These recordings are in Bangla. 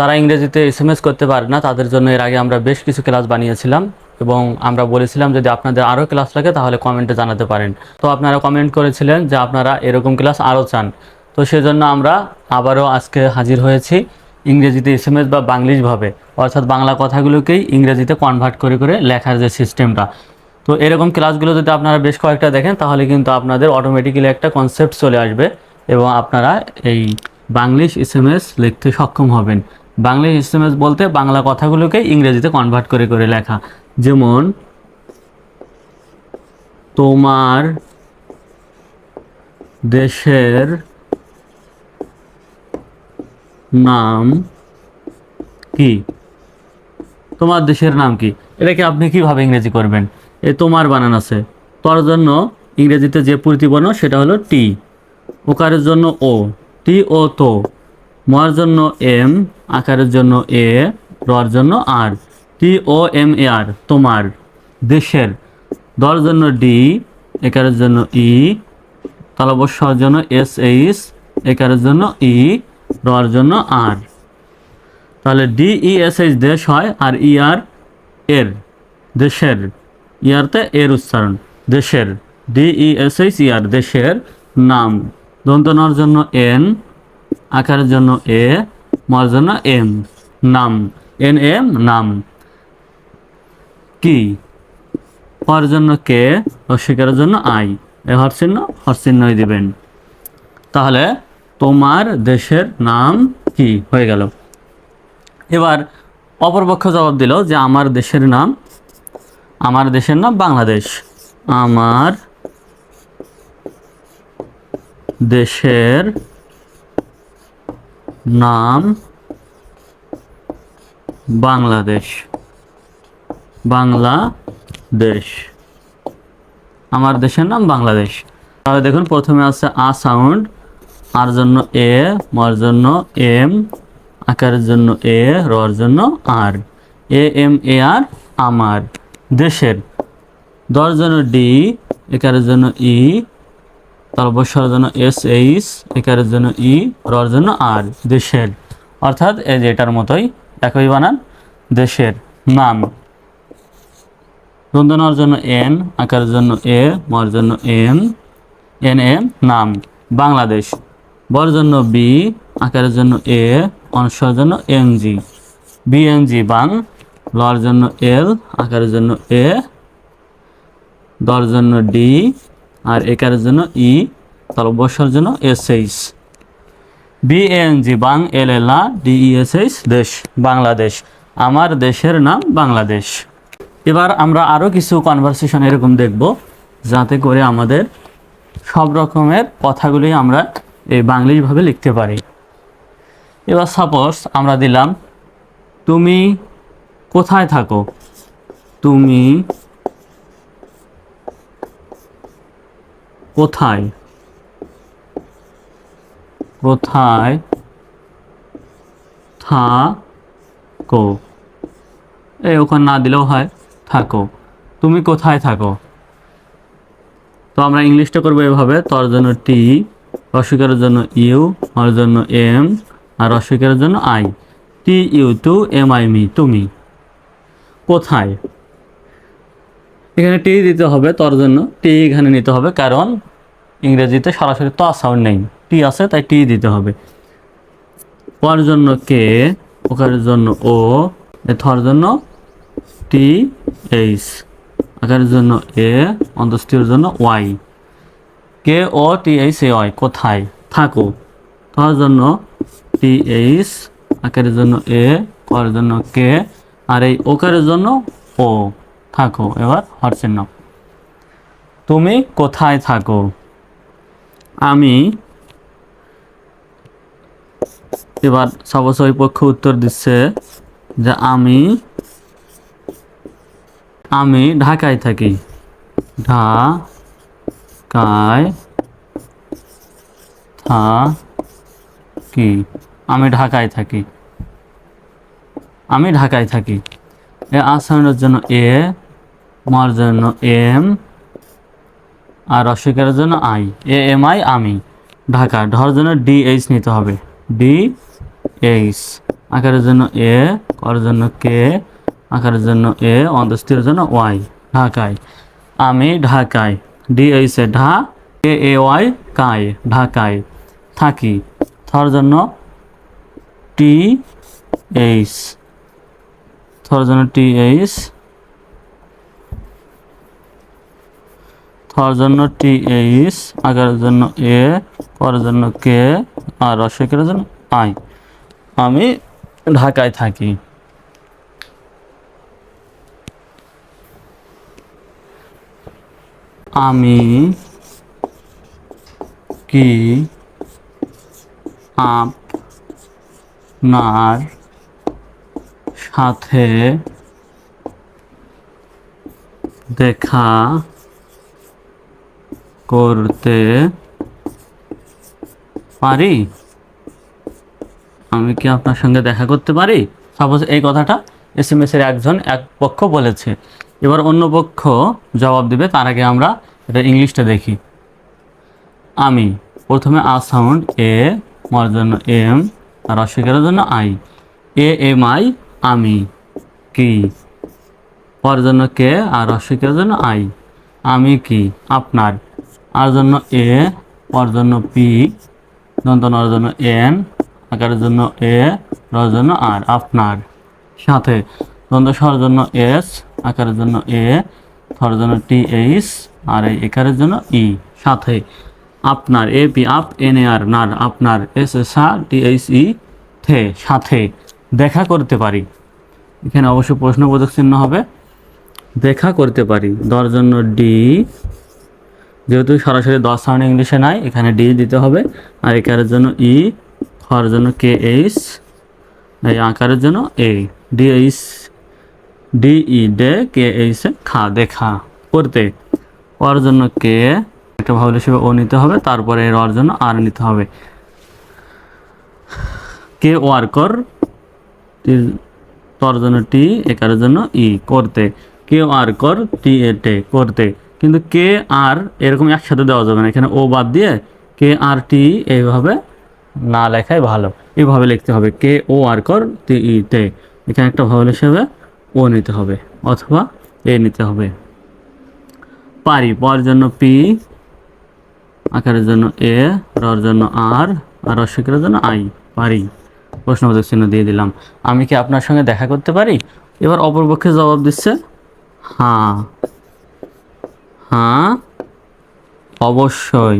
যারা ইংরেজিতে এস এম এস করতে পারে না, তাদের জন্য এর আগে আমরা বেশ কিছু ক্লাস বানিয়েছিলাম এবং আমরা বলেছিলাম যদি আপনাদের আরও ক্লাস লাগে তাহলে কমেন্টে জানাতে পারেন। তো আপনারা কমেন্ট করেছিলেন যে আপনারা এরকম ক্লাস আরও চান। তো সেজন্য আমরা আবারও আজকে হাজির হয়েছি ইংরেজিতে এস এম এস বা বাংলিশভাবে অর্থাৎ বাংলা কথাগুলোকেই ইংরেজিতে কনভার্ট করে করে লেখার যে সিস্টেমটা তো এরকম ক্লাসগুলো যদি আপনারা বেশ কয়েকটা দেখেন, তাহলে কিন্তু আপনাদের অটোমেটিক্যালি একটা কনসেপ্ট চলে আসবে এবং আপনারা এই বাংলিশ এস এম এস লিখতে সক্ষম হবেন। বাংলিশ এস এম এস বলতে বাংলা কথাগুলোকে ইংরেজিতে কনভার্ট করে করে লেখা। যেমন, তোমার দেশের নাম কি? তোমার দেশের নাম কি? এটাকে আপনি কীভাবে ইংরেজি করবেন? এ তোমার বানান আছে। তোর জন্য ইংরেজিতে যে প্রতিবর্ণ সেটা হলো টি। ওকারের জন্য? ও। টি ও তো। মর জন্য এম, আকারের জন্য এ রর জন্য আর। টি ও এম এ আর, তোমার, দেশের। দর জন্য ডি, একারের জন্য ই। তালবস্যর জন্য এস এইচ, একারের জন্য ই রর জন্য আর। তাহলে ডি, ই, এস এইচ দেশ হয় আর ই আর এর, দেশের। ইয়ারতে এর উচ্চারণ, দেশের। ডি, ই, এস এইচ ইয়ার দেশের নাম। দন্তনার জন্য এন আকারের জন্য এ মর জন্য এম, নাম। এন, এম, নাম। কি? হর জন্য কে অস্বীকারের জন্য আই। এ হরচিহ্ন হরচিহ্নই দিবেন। তাহলে তোমার দেশের নাম কি? হয়ে গেল। এবার অপরপক্ষ জবাব দিল যে আমার দেশের নাম, আমার দেশের নাম বাংলাদেশ। আমার দেশের নাম বাংলাদেশ। বাংলাদেশ। আমার দেশের নাম বাংলাদেশ। তাহলে দেখুন, প্রথমে আছে আ সাউন্ড, আর জন্য এ মর জন্য এম, আকারের জন্য এ রর জন্য আর। এ, এম, এ আর আমার। দেশের। দর জন্য ডি, একারের জন্য ই তালবস্যর জন্য এস এইচ একারের জন্য ই রর জন্য আর দেশের। অর্থাৎ এই যে এটার মতোই একই বানান, দেশের নাম। রন্ধনার জন্য এন আকারের জন্য এ মর জন্য এম এন এম নাম। বাংলাদেশ। বর জন্য বি আকারের জন্য এ অনস্বর জন্য এন জি বিএনজি বাং, লর জন্য এল আকারের জন্য এ দর জন্য ডি আর একারের জন্য ই, তাহলে বসার জন্য এস এইচ। বিএনজি বাং এল এল আ ডিইএসএইচ দেশ, বাংলাদেশ। আমার দেশের নাম বাংলাদেশ। এবার আমরা আরও কিছু কনভারসেশন এরকম দেখব, যাতে করে আমাদের সব রকমের কথাগুলি আমরা এই বাংলিশভাবে লিখতে পারি। এবার সাপোজ আমরা দিলাম, তুমি কোথায় থাকো? তুমি কোথায়? কোথায় থাকো? এই ওখানে না দিলেও হয়, থাকো। তুমি কোথায় থাকো? তো আমরা ইংলিশটা করব এভাবে, তোর জন্য টি, অস্বীকারের জন্য ইউ, আমার জন্য এম, আর অস্বীকারের জন্য আই। টি, ইউ, টু, এম, আই, মি, তুমি। কোথায়? এখানে টি দিতে হবে তোর জন্য, টি এখানে নিতে হবে, কারণ ইংরেজিতে সরাসরি ত সাউন্ড নেই। টি আছে, তাই টি দিতে হবে। ওয়ার জন্য কে ওকারের জন্য ও থর জন্য টি এইচ আকারের জন্য এ অন্তস্থির জন্য Y K, O T H A Y কোথায়? থাকো। তার জন্য টি এইচ আকারের জন্য এ করের জন্য কে আর এই ওকারের জন্য ও থাকো, এবার হর চিহ্ন। তুমি কোথায় থাকো? আমি এবার সবসই পক্ষ উত্তর দিচ্ছে যে আমি আমি ঢাকায় থাকি। ঢাকায় থাকি। আমি ঢাকায় থাকি। আমি ঢাকায় থাকি। এ আসামের জন্য এ, মার জন্য এম আর অস্বীকারের জন্য আই। এ এম আই আমি। ঢাকা, ঢর জন্য ডি এইচ নিতে হবে। D H. আকারের জন্য এ, কর জন্য কে, আকারের জন্য এ, অন্তস্থির জন্য ওয়াই। ঢাকায়। আমি ঢাকায়। ডি এইচ এ ঢা, কে এ ওয়াই কায়। ঢাকায়। থাকি। থর জন্য টি এইচ। থর জন্য টি এইচ। থর জন্য টি এইচ আকারের জন্য এ করার জন্য কে আর রসিকের জন্য আই আমি ঢাকায় থাকি। আমি কি আপনার সাথে দেখা করতে পারি? আমি কি আপনার সঙ্গে দেখা করতে পারি? সাপোজ এই কথাটা এস এম এর একজন এক পক্ষ বলেছে। এবার অন্য পক্ষ জবাব দিবে, তার আগে আমরা এটা ইংলিশটা দেখি। আমি প্রথমে আ সাউন্ড এ মর জন্য এম আর অস্বীকারের জন্য আই। এ, এম, আই, আমি, কি পর জন্য কে, আর অস্বীকারের জন্য আই। আমি কি, আপনার আর জন্য এ পর জন্য পি দন্তনার জন্য এন আকারের জন্য এ রর জন্য আর, আপনার। সাথে দন্ত স্বরের জন্য এস, আকারের জন্য এ, থর জন্য টি এইচ, আর এই একারের জন্য ই। সাথে আপনার, এ, পি, আপ, এন, এ, আর, নার, আপনার, S S R T H, E, the. সাথে দেখা করতে পারি। এখানে অবশ্যই প্রশ্নবোধক চিহ্ন হবে। দেখা করতে পারি। দর জন্য ডি যেহেতু সরাসরি দশ সাউন্ড ইংলিশে নাই, এখানে ডি দিতে হবে। আর একারের জন্য ই খর জন্য কে এইচ এই আকারের জন্য A D H D E day K H খা, দেখা, করতে। ওর জন্য কে একটা ভাবল হিসেবে ও নিতে হবে, তারপরে এর ওর জন্য আর নিতে হবে। কে ওয়ার কর টি- তর জন্য টি একারের জন্য ই করতে। কে আর কর টি এ টে করতে। কিন্তু কে আর এরকম একসাথে দেওয়া যাবে না। এখানে ও বাদ দিয়ে কে আর টি এইভাবে না লেখাই ভালো। এইভাবে লিখতে হবে। কে ও আর কর, টি তে। এখানে একটা ভাবল হিসেবে ও নিতে হবে অথবা এ নিতে হবে। পারি পর জন্য পি, আকারের জন্য এ, রর জন্য আর আর অস্বীকারের জন্য আই। পারি। প্রশ্নবোধক চিহ্ন দিয়ে দিলাম। আমি কি আপনার সঙ্গে দেখা করতে পারি? এবার অপরপক্ষে জবাব দিচ্ছে হ্যাঁ। হ্যাঁ? অবশ্যই।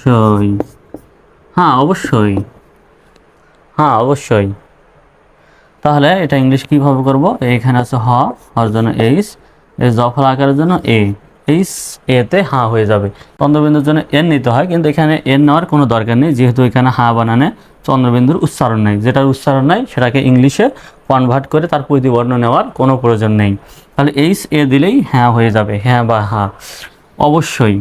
অবশ্যই। হ্যাঁ অবশ্যই। হ্যাঁ অবশ্যই। তাহলে এটা ইংলিশ কীভাবে করব? এখানে আছে হ, হর জন্য এইস এই জফল আকারের জন্য এ। এইস এতে হা হয়ে যাবে। চন্দ্রবিন্দুর জন্য এন নিতে হয়, কিন্তু এখানে এন নেওয়ার কোনো দরকার নেই, যেহেতু এখানে হা বানানে চন্দ্রবিন্দুর উচ্চারণ নেই। যেটার উচ্চারণ নাই, সেটাকে ইংলিশে কনভার্ট করে তার প্রতিবর্ণ নেওয়ার কোনো প্রয়োজন নেই। তাহলে এইস এ দিলেই হ্যাঁ হয়ে যাবে হ্যাঁ বা হা। অবশ্যই।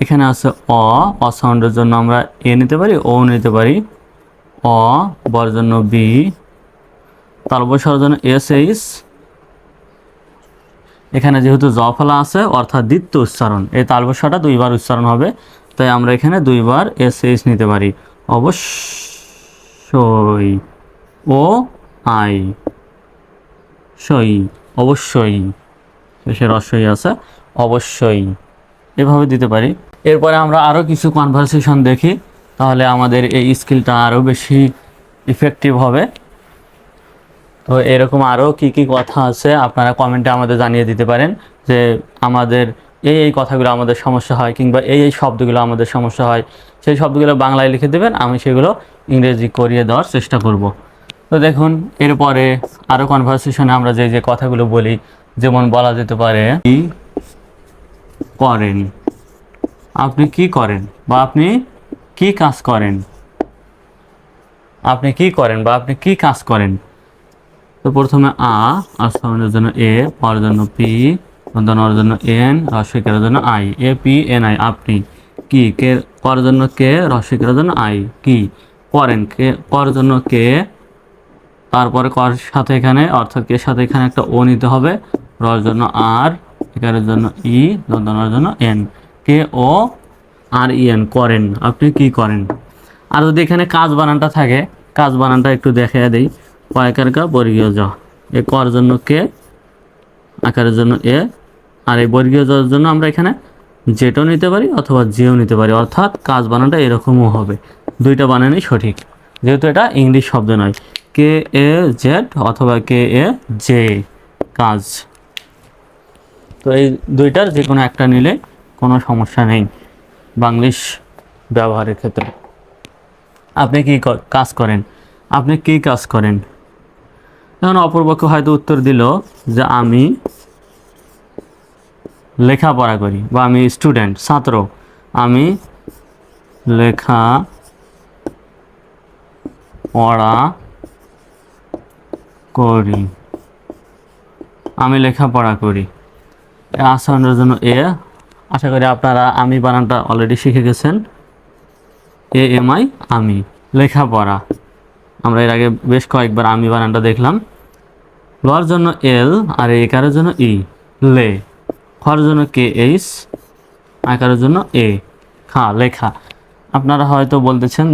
এখানে আছে অ অ সাউন্ডের জন্য আমরা এ নিতে পারি, ও নিতে পারি। অ, বর জন্য বি। তালবসার জন্য এস, এইচ। এখানে যেহেতু জফলা আছে, অর্থাৎ দ্বিতীয় উচ্চারণ, এই তালবসাটা দুইবার উচ্চারণ হবে। তাই আমরা এখানে দুইবার এস, এইচ নিতে পারি। অবশ্যই। O I. সই, অবশ্যই। শেষে রসই আছে, অবশ্যই। এভাবে দিতে পারি। এরপরে আমরা আরও কিছু কনভারসেশন দেখি, তাহলে আমাদের এই স্কিলটা আরও বেশি ইফেক্টিভ হবে। তো এরকম আরও কি কি কথা আছে, আপনারা কমেন্টে আমাদের জানিয়ে দিতে পারেন যে আমাদের এই এই কথাগুলো আমাদের সমস্যা হয় কিংবা এই এই শব্দগুলো আমাদের সমস্যা হয়। সেই শব্দগুলো বাংলায় লিখে দেবেন, আমি সেগুলো ইংরেজি করিয়ে দেওয়ার চেষ্টা করব। তো দেখুন, এরপরে আরও কনভারসেশনে আমরা যে যে কথাগুলো বলি, যেমন বলা যেতে পারে কি করেন। আপনি কি করেন বা আপনি কি কাজ করেন? আপনি কি করেন বা আপনি কি কাজ করেন? তো প্রথমে আ আর জন্য এ, পরের জন্য পি দন্তনার জন্য এন রসিকের জন্য I, A, P, N, I, আপনি। কি? কে কর জন্য কে? রসিকের জন্য আই। কি? করেন কে? কর জন্য কে? তারপরে কর সাথে এখানে অর্থাৎ কে সাথে এখানে একটা ও নিতে হবে। রর জন্য আর একারের জন্য ই দন্তনার জন্য এন। কে, ও, আর ইএন করেন। আপনি কি করেন? আর যদি এখানে কাজ বানানটা থাকে, কাজ বানানটা একটু দেখে দেই। কয়েকার কা বর্গীয় জ। এ কর জন্য কে, আকারের জন্য এ, আর এই বর্গীয় জর জন্য আমরা এখানে জেটও নিতে পারি অথবা জেও নিতে পারি, অর্থাৎ কাজ বানানটা এরকমও হবে। দুইটা বানানই সঠিক। যেহেতু এটা ইংলিশ শব্দ নয়। কে, এ, জেড অথবা কে, এ, জে কাজ। তো এই দুইটার যে কোনো একটা নিলে কোনো সমস্যা নেই বাংলিশ ব্যবহারের ক্ষেত্রে। আপনি কি, কাজ করেন? আপনি কি কাজ করেন? এখন অপরপক্ষ হয়তো উত্তর দিল যে আমি লেখাপড়া করি বা আমি স্টুডেন্ট ছাত্র, আমি লেখা পড়া করি। আমি লেখাপড়া করি। এ আসানোর জন্য এ, আশা করি আপনারা আমি বানানটা অলরেডি শিখে গেছেন। এ, এম, আই, আমি, লেখাপড়া। আমরা এর আগে বেশ কয়েকবার আমি বানানটা দেখলাম। লর জন্য এল আর একারের জন্য ই, লে। খর জন্য কে এইচ? আকারের জন্য এ? খা লেখা আপনারা হয়তো বলতেছেন,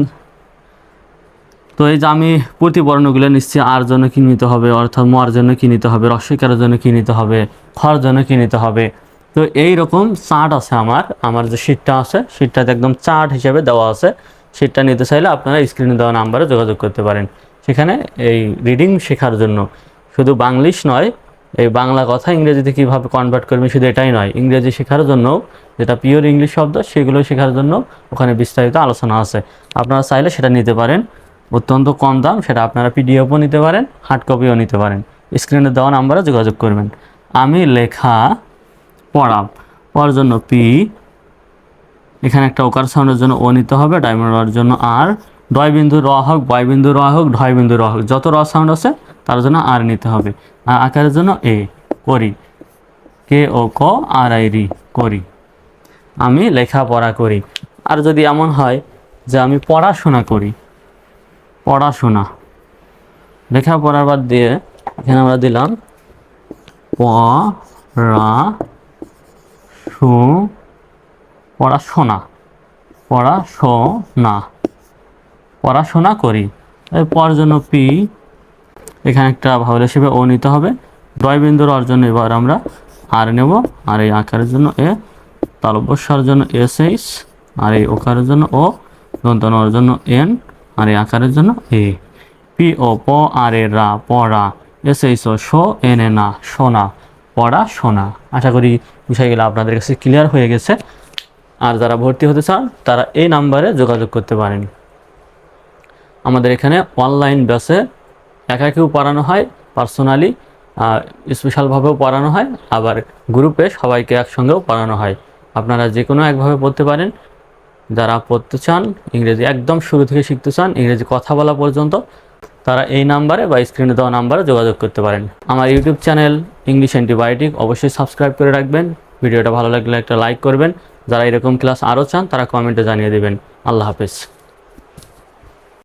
তো এই যে আমি প্রতিবর্ণগুলো নিচ্ছি, আর জন্য কি নিতে হবে? অর্থাৎ মর জন্য কি নিতে হবে? রস্বীকারের জন্য কি নিতে হবে? খর জন্য কি নিতে হবে? তো এই রকম চার্ট আছে আমার আমার যে শীটটা আছে, শীটটাতে একদম চার্ট হিসেবে দেওয়া আছে। শীটটা নিতে চাইলে আপনারা স্ক্রিনে দেওয়া নাম্বারে যোগাযোগ করতে পারেন। সেখানে এই রিডিং শেখার জন্য। শুধু বাংলিশ নয় এই বাংলা কথা ইংরেজিতে কীভাবে কনভার্ট করবে, শুধু এটাই নয়, ইংরেজি শেখার জন্য যেটা পিওর ইংলিশ শব্দ, সেগুলো শেখার জন্য ওখানে বিস্তারিত আলোচনা আছে। আপনারা চাইলে সেটা নিতে পারেন। অত্যন্ত কম দাম, সেটা আপনারা পিডিএফও নিতে পারেন হার্ড কপিও নিতে পারেন। স্ক্রিনে দেওয়া নাম্বারে যোগাযোগ করবেন। আমি লেখা পড়া পড়ার জন্য পি এখানে একটা ওকার সাউন্ডের জন্য ও নিতে হবে ডায়মন্ড জন্য আর ডয় বিন্দু র হোক বয় বিন্দু র হোক, ঢয় বিন্দু র হোক, যত র সাউন্ড আছে তার জন্য আর নিতে হবে। আর আকারের জন্য এ, করি। কে ও ক, আর আই রি, করি। আমি লেখাপড়া করি। আর যদি এমন হয় যে আমি পড়াশোনা করি, পড়াশোনা। লেখাপড়ার বাদ দিয়ে এখানে আমরা দিলাম পড়া শু পড়াশোনা। পড়াশোনা। পড়াশোনা করি। এর পর জন্য পি এখানে একটা ভাবলে হিসেবে ও নিতে হবে। দয় বিন্দুর অর্জন এবার আমরা আর নেব। আর এই আকারের জন্য এ তালব্যস্যার জন্য এস এইচ আর এই ওকারের জন্য ও দন্তনর জন্য এন আর এই আকারের জন্য এ পি ও প আর এ রা পড়া এস এইচ ও শো এন এ না সোনা পড়া সোনা আশা করি বিষয়গুলো আপনাদের কাছে ক্লিয়ার হয়ে গেছে। আর যারা ভর্তি হতে চান, তারা এই নাম্বারে যোগাযোগ করতে পারেন। আমাদের এখানে অনলাইন ব্যাসে একাকেও পড়ানো হয় পার্সোনালি স্পেশালভাবেও পড়ানো হয়, আবার গ্রুপে সবাইকে একসঙ্গেও পড়ানো হয়। আপনারা যে কোনো একভাবে পড়তে পারেন। যারা পড়তে চান, ইংরেজি একদম শুরু থেকে শিখতে চান, ইংরেজি কথা বলা পর্যন্ত, তারা এই নাম্বারে বা স্ক্রিনে দেওয়া নাম্বারে যোগাযোগ করতে পারেন। আমার ইউটিউব চ্যানেল ইংলিশ অ্যান্টিবায়োটিক অবশ্যই সাবস্ক্রাইব করে রাখবেন। ভিডিওটা ভালো লাগলে একটা লাইক করবেন। যারা এরকম ক্লাস আরও চান, তারা কমেন্টে জানিয়ে দেবেন। আল্লাহ হাফেজ।